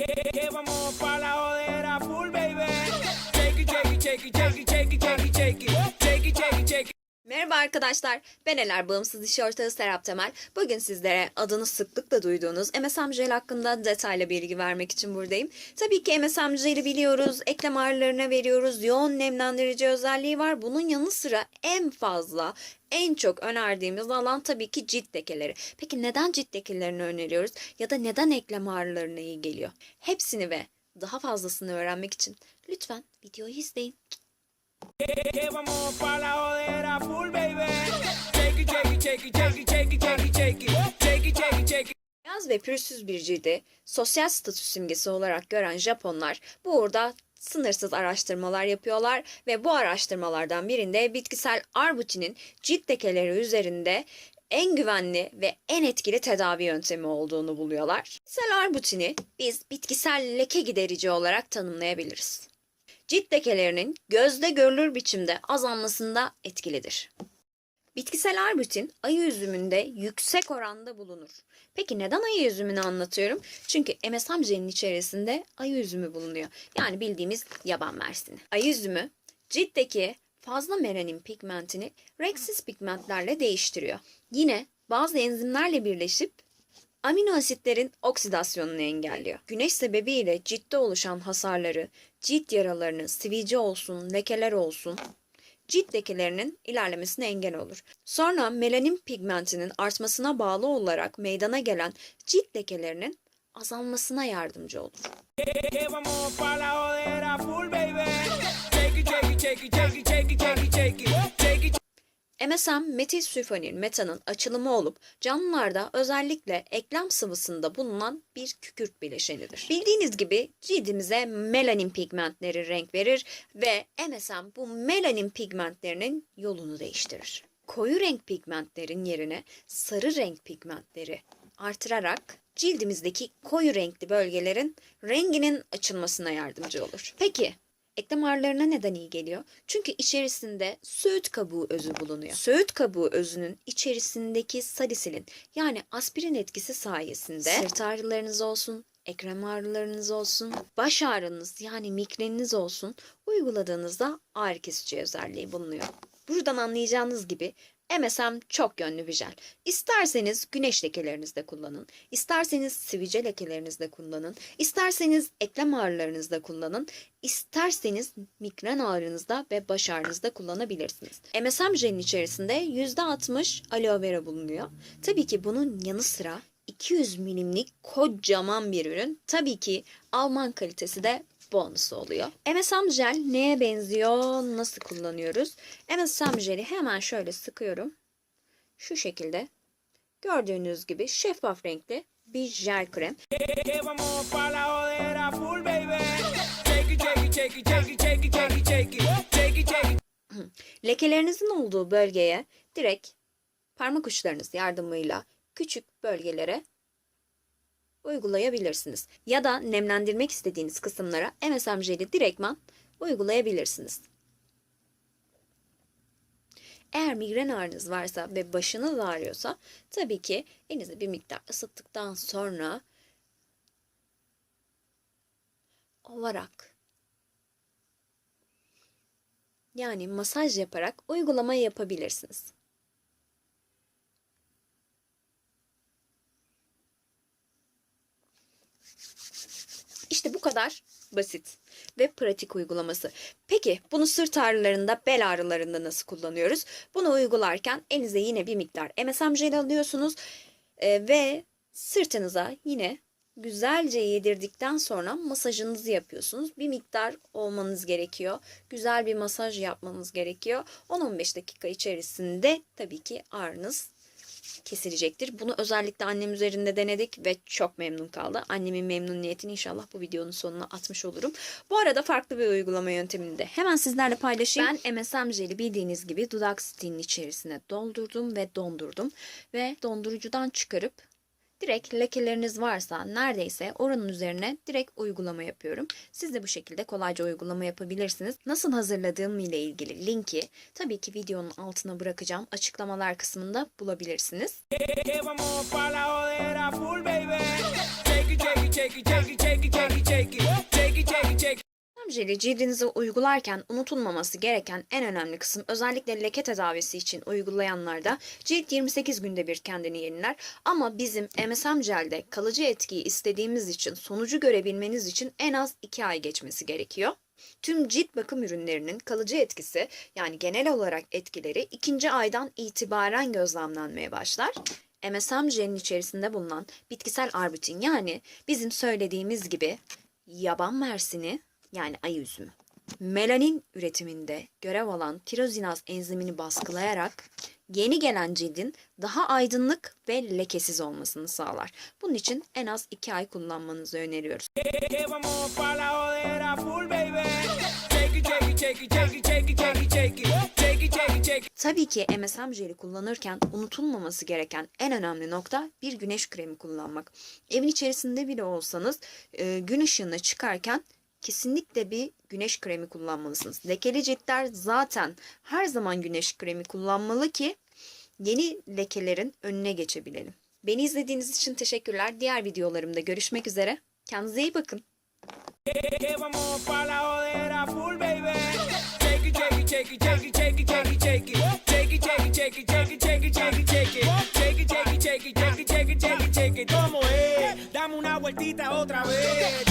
Que, vamos para la odera. Merhaba arkadaşlar, ben Eler Bağımsız İş Ortağı Serap Temel. Bugün sizlere adını sıklıkla duyduğunuz MSM Jel hakkında detaylı bilgi vermek için buradayım. Tabii ki MSM Jel'i biliyoruz, eklem ağrılarına veriyoruz, yoğun nemlendirici özelliği var. Bunun yanı sıra en fazla, en çok önerdiğimiz alan tabii ki cilt lekeleri. Peki neden cilt lekelerini öneriyoruz ya da neden eklem ağrılarına iyi geliyor? Hepsini ve daha fazlasını öğrenmek için lütfen videoyu izleyin. Beyaz ve pürüzsüz bir cildi sosyal statü simgesi olarak gören Japonlar bu uğurda sınırsız araştırmalar yapıyorlar ve bu araştırmalardan birinde bitkisel arbutinin cilt lekeleri üzerinde en güvenli ve en etkili tedavi yöntemi olduğunu buluyorlar. Bitkisel arbutini biz bitkisel leke giderici olarak tanımlayabiliriz. Cilt lekelerinin gözde görülür biçimde azalmasında etkilidir. Bitkisel arbutin ayı üzümünde yüksek oranda bulunur. Peki neden ayı üzümünü anlatıyorum? Çünkü MSM jelinin içerisinde ayı üzümü bulunuyor. Yani bildiğimiz yaban mersini. Ayı üzümü ciltteki fazla melanin pigmentini renksiz pigmentlerle değiştiriyor. Yine bazı enzimlerle birleşip amino asitlerin oksidasyonunu engelliyor. Güneş sebebiyle ciltte oluşan hasarları, cilt yaralarını, sivilce olsun, lekeler olsun cilt lekelerinin ilerlemesine engel olur. Sonra melanin pigmentinin artmasına bağlı olarak meydana gelen cilt lekelerinin azalmasına yardımcı olur. MSM metil sülfonil metanın açılımı olup canlılarda özellikle eklem sıvısında bulunan bir kükürt bileşenidir. Bildiğiniz gibi cildimize melanin pigmentleri renk verir ve MSM bu melanin pigmentlerinin yolunu değiştirir. Koyu renk pigmentlerin yerine sarı renk pigmentleri artırarak cildimizdeki koyu renkli bölgelerin renginin açılmasına yardımcı olur. Peki Eklem ağrılarına neden iyi geliyor? Çünkü içerisinde söğüt kabuğu özü bulunuyor. Söğüt kabuğu özünün içerisindeki salisilin yani aspirin etkisi sayesinde sırt ağrılarınız olsun, ekrem ağrılarınız olsun, baş ağrınız yani migreniniz olsun uyguladığınızda ağrı kesici özelliği bulunuyor. Buradan anlayacağınız gibi MSM çok yönlü bir jel. İsterseniz güneş lekelerinizde kullanın, isterseniz sivilce lekelerinizde kullanın, isterseniz eklem ağrılarınızda kullanın, isterseniz migren ağrınızda ve baş ağrınızda kullanabilirsiniz. MSM jelin içerisinde %60 aloe vera bulunuyor. Tabii ki bunun yanı sıra 200 milimlik kocaman bir ürün. Tabii ki Alman kalitesi de bonusu oluyor. MSM jel neye benziyor? Nasıl kullanıyoruz? MSM jeli hemen şöyle sıkıyorum. Şu şekilde. Gördüğünüz gibi şeffaf renkli bir jel krem. it. Lekelerinizin olduğu bölgeye direkt parmak uçlarınız yardımıyla küçük bölgelere uygulayabilirsiniz. Ya da nemlendirmek istediğiniz kısımlara MSM jeli direktman uygulayabilirsiniz. Eğer migren ağrınız varsa ve başınız ağrıyorsa tabii ki elinizi bir miktar ısıttıktan sonra ovarak yani masaj yaparak uygulama yapabilirsiniz. İşte bu kadar basit ve pratik uygulaması. Peki bunu sırt ağrılarında, bel ağrılarında nasıl kullanıyoruz? Bunu uygularken elinize yine bir miktar MSM jel alıyorsunuz e, ve sırtınıza yine güzelce yedirdikten sonra masajınızı yapıyorsunuz. Bir miktar olmanız gerekiyor. Güzel bir masaj yapmanız gerekiyor. 10-15 dakika içerisinde tabii ki ağrınız kesilecektir. Bunu özellikle annem üzerinde denedik ve çok memnun kaldı. Annemin memnuniyetini inşallah bu videonun sonuna atmış olurum. Bu arada farklı bir uygulama yöntemini de hemen sizlerle paylaşayım. Ben MSM jeli bildiğiniz gibi dudak stinin içerisine doldurdum ve dondurdum. Ve dondurucudan çıkarıp Direkt lekeleriniz varsa neredeyse oranın üzerine direkt uygulama yapıyorum. Siz de bu şekilde kolayca uygulama yapabilirsiniz. Nasıl hazırladığım ile ilgili linki tabii ki videonun altına bırakacağım. Açıklamalar kısmında bulabilirsiniz. Krem jeli cildinize uygularken unutulmaması gereken en önemli kısım özellikle leke tedavisi için uygulayanlarda cilt 28 günde bir kendini yeniler ama bizim MSM jelde kalıcı etkiyi istediğimiz için sonucu görebilmeniz için en az 2 ay geçmesi gerekiyor. Tüm cilt bakım ürünlerinin kalıcı etkisi yani genel olarak etkileri ikinci aydan itibaren gözlemlenmeye başlar. MSM jelin içerisinde bulunan bitkisel arbutin yani bizim söylediğimiz gibi yaban mersini yani ay üzümü. Melanin üretiminde görev alan tirozinaz enzimini baskılayarak yeni gelen cildin daha aydınlık ve lekesiz olmasını sağlar. Bunun için en az 2 ay kullanmanızı öneriyoruz. Tabii ki MSM jeli kullanırken unutulmaması gereken en önemli nokta bir güneş kremi kullanmak. Evin içerisinde bile olsanız e, gün ışığına çıkarken kesinlikle bir güneş kremi kullanmalısınız. Lekeli ciltler zaten her zaman güneş kremi kullanmalı ki yeni lekelerin önüne geçebilelim. Beni izlediğiniz için teşekkürler. Diğer videolarımda görüşmek üzere. Kendinize iyi bakın. Dame una vueltita otra vez.